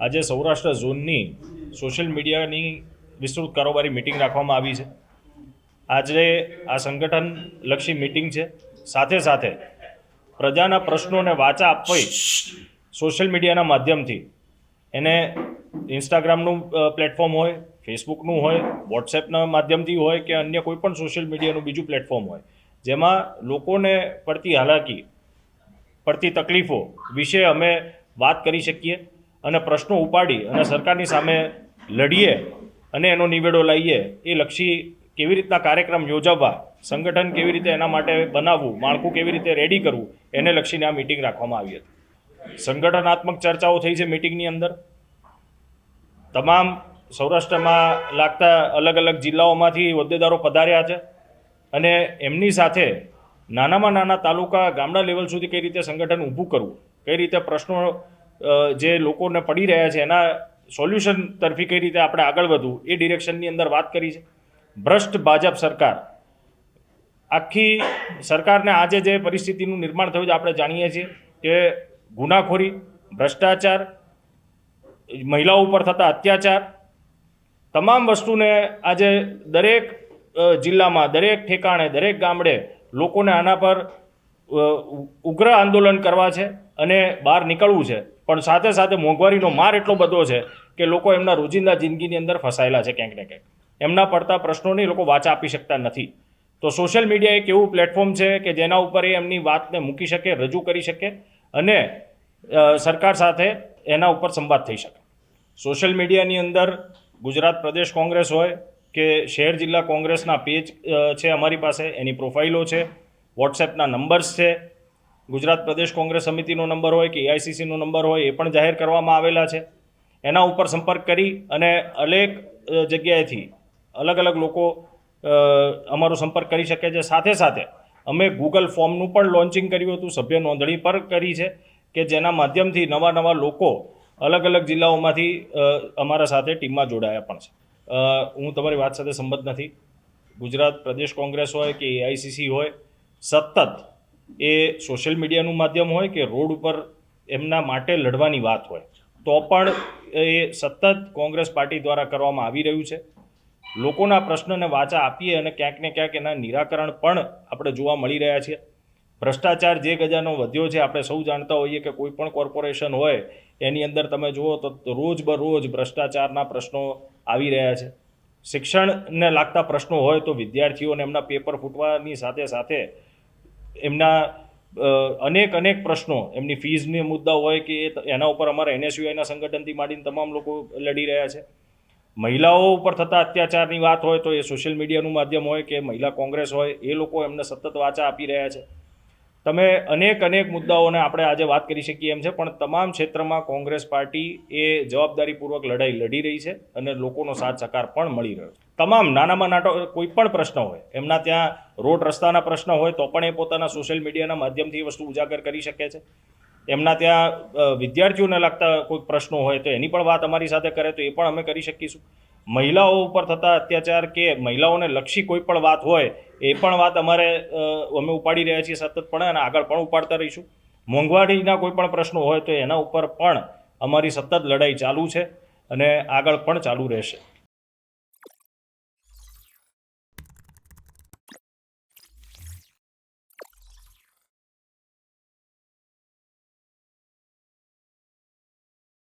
આજે સૌરાષ્ટ્ર ઝોનની સોશિયલ મીડિયાની વિસ્તૃત કારોબારી મિટિંગ રાખવામાં આવી છે. આજે આ સંગઠન લક્ષી મિટિંગ છે. સાથે સાથે પ્રજાના પ્રશ્નોને વાચા આપવી સોશિયલ મીડિયાના માધ્યમથી. એને ઇન્સ્ટાગ્રામનું પ્લેટફોર્મ હોય, ફેસબુકનું હોય, વોટ્સએપના માધ્યમથી હોય કે અન્ય કોઈ પણ સોશિયલ મીડિયાનું બીજું પ્લેટફોર્મ હોય. જેમાં લોકોને પડતી હાલાકી, પડતી તકલીફો વિશે અમે વાત કરી શકીએ. અને પ્રશ્નો ઉપાડી અને સરકારની સામે લડીએ અને એનો નિવેડો લાવીએ એ લક્ષી કેવી રીતના કાર્યક્રમ યોજાવવા, સંગઠન કેવી રીતે એના માટે બનાવવું, માળખું કેવી રીતે રેડી કરવું, એને લક્ષીને આ મિટિંગ રાખવામાં આવી હતી. સંગઠનાત્મક ચર્ચાઓ થઈ છે મિટિંગની અંદર. તમામ સૌરાષ્ટ્રમાં લાગતા અલગ અલગ જિલ્લાઓમાંથી હોદ્દેદારો પધાર્યા છે અને એમની સાથે નાનામાં નાના તાલુકા ગામડા લેવલ સુધી કઈ રીતે સંગઠન ઊભું કરવું, કઈ રીતે પ્રશ્નો જે લોકોને પડી રહ્યા છે, એના સોલ્યુશન તરફી કઈ રીતે આપણે આગળ વધવું, એ ડિરેક્શનની અંદર વાત કરી છે. ભ્રષ્ટ ભાજપ સરકાર. આખી સરકારને આજે જે પરિસ્થિતિનું નિર્માણ થયું છે, આપણે જાણીએ છીએ કે ગુનાખોરી, ભ્રષ્ટાચાર, મહિલાઓ ઉપર થતા અત્યાચાર, તમામ વસ્તુને આજે દરેક જિલ્લામાં, દરેક ઠેકાણે, દરેક ગામડે લોકોને આના પર ઉગ્ર આંદોલન કરવા છે અને બહાર નીકળવું છે. પણ સાથે સાથે મોંઘવારીનો માર એટલો બધો છે કે લોકો એમના રોજિંદા જિંદગીની અંદર ફસાયેલા છે ક્યાંક ને ક્યાંક. એમના પડતા પ્રશ્નોને લોકો વાચા આપી શકતા નથી. તો સોશિયલ મીડિયા એક એવું પ્લેટફોર્મ છે કે જેના ઉપર એ એમની વાતને મૂકી શકે, રજૂ કરી શકે અને સરકાર સાથે એના ઉપર સંવાદ થઈ શકે. સોશિયલ મીડિયાની અંદર ગુજરાત પ્રદેશ કોંગ્રેસ હોય કે શહેર જિલ્લા કોંગ્રેસના પેજ છે અમારી પાસે, એની પ્રોફાઇલો છે. વોટ્સએપના નંબર્સ છે. ગુજરાત પ્રદેશ કોંગ્રેસ સમિતિનો નંબર હોય કે એઆઈસીસીનો નંબર હોય એ પણ જાહેર કરવામાં આવેલા છે. એના ઉપર સંપર્ક કરી અને અનેક જગ્યાએથી અલગ અલગ લોકો અમારો સંપર્ક કરી શકે છે. સાથે સાથે અમે ગૂગલ ફોર્મનું પણ લોન્ચિંગ કર્યું હતું, સભ્ય નોંધણી પર કરી છે કે જેના માધ્યમથી નવા નવા લોકો અલગ અલગ જિલ્લાઓમાંથી અમારા સાથે ટીમમાં જોડાયા પણ છે. હું તમારી વાત સાથે સંમત નથી. ગુજરાત પ્રદેશ કોંગ્રેસ હોય કે એઆઈસીસી હોય સતત એ સોશિયલ મીડિયાનું માધ્યમ હોય કે રોડ ઉપર એમના માટે લડવાની વાત હોય, તો પણ એ સતત કોંગ્રેસ પાર્ટી દ્વારા કરવામાં આવી રહ્યું છે. લોકોના પ્રશ્નને વાચા આપીએ અને ક્યાંક ને ક્યાંક એના નિરાકરણ પણ આપણે જોવા મળી રહ્યા છીએ. ભ્રષ્ટાચાર જે ગજાનો વધ્યો છે, આપણે સૌ જાણતા હોઈએ કે કોઈ પણ કોર્પોરેશન હોય, એની અંદર તમે જુઓ તો રોજ બરોજ ભ્રષ્ટાચારના પ્રશ્નો આવી રહ્યા છે. શિક્ષણને લાગતા પ્રશ્નો હોય તો વિદ્યાર્થીઓને એમના પેપર ફૂટવાની સાથે સાથે એમના અનેક અનેક પ્રશ્નો, એમની ફીઝની મુદ્દા હોય કે એના ઉપર અમારા એનએસયુઆઈના સંગઠનથી માંડીને તમામ લોકો લડી રહ્યા છે. મહિલાઓ ઉપર થતા અત્યાચારની વાત હોય તો એ સોશિયલ મીડિયાનું માધ્યમ હોય કે મહિલા કોંગ્રેસ હોય, એ લોકો એમને સતત વાચા આપી રહ્યા છે. તમે અનેક અનેક મુદ્દાઓને આપણે આજે વાત કરી શકીએ એમ છે, પણ તમામ ક્ષેત્રમાં કોંગ્રેસ પાર્ટી એ જવાબદારીપૂર્વક લડાઈ લડી રહી છે અને લોકોનો સાથ સહકાર પણ મળી રહ્યો તમામ નાનામાં નાટો કોઈ પણ પ્રશ્ન હોય, એમના ત્યાં રોડ રસ્તાના પ્રશ્ન હોય, તો પણ એ પોતાના સોશિયલ મીડિયાના માધ્યમથી વસ્તુ ઉજાગર કરી શકે છે. એમના ત્યાં વિદ્યાર્થીઓને લગતા કોઈ પ્રશ્નો હોય તો એની પણ વાત અમારી સાથે કરે તો એ પણ અમે કરી શકીશું. મહિલાઓ ઉપર થતા અત્યાચાર કે મહિલાઓને લક્ષી કોઈ પણ વાત હોય, એ પણ વાત અમારે અમે ઉપાડી રહ્યા છીએ સતતપણે અને આગળ પણ ઉપાડતા રહીશું. મોંઘવારીના કોઈ પણ પ્રશ્નો હોય તો એના ઉપર પણ અમારી સતત લડાઈ ચાલુ છે અને આગળ પણ ચાલુ રહેશે.